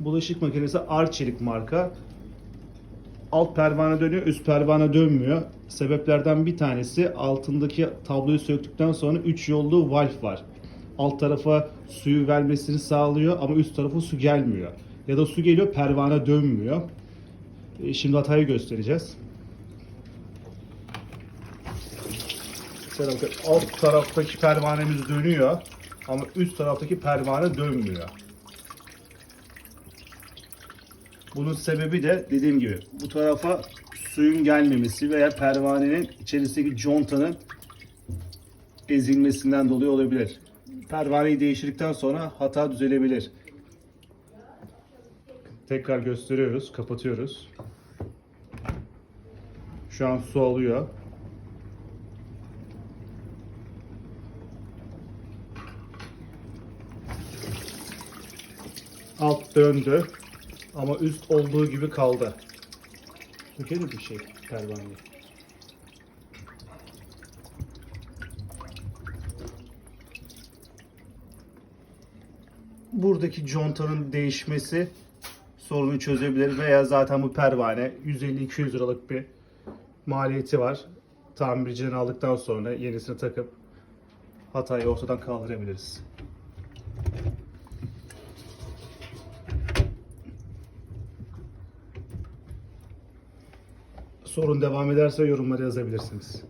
Bulaşık makinesi Arçelik marka. Alt pervane dönüyor, üst pervane dönmüyor. Sebeplerden bir tanesi altındaki tabloyu söktükten sonra 3 yollu valf var. Alt tarafa suyu vermesini sağlıyor ama üst tarafa su gelmiyor. Ya da su geliyor pervane dönmüyor. E, Şimdi hatayı göstereceğiz. Mesela bakın alt taraftaki pervanemiz dönüyor ama üst taraftaki pervane dönmüyor. Bunun sebebi de dediğim gibi bu tarafa suyun gelmemesi veya pervanenin içerisindeki contanın ezilmesinden dolayı olabilir. Pervaneyi değiştirdikten sonra hata düzelebilir. Tekrar gösteriyoruz, kapatıyoruz. Şu an su alıyor. Alt döndü ama üst olduğu gibi kaldı. Sökelim bir şey pervaneyi. Buradaki contanın değişmesi sorunu çözebilir veya zaten bu pervane 150-200 liralık bir maliyeti var. Tamirciden aldıktan sonra yenisini takıp hatayı ortadan kaldırabiliriz. Sorun devam ederse yorumlara yazabilirsiniz.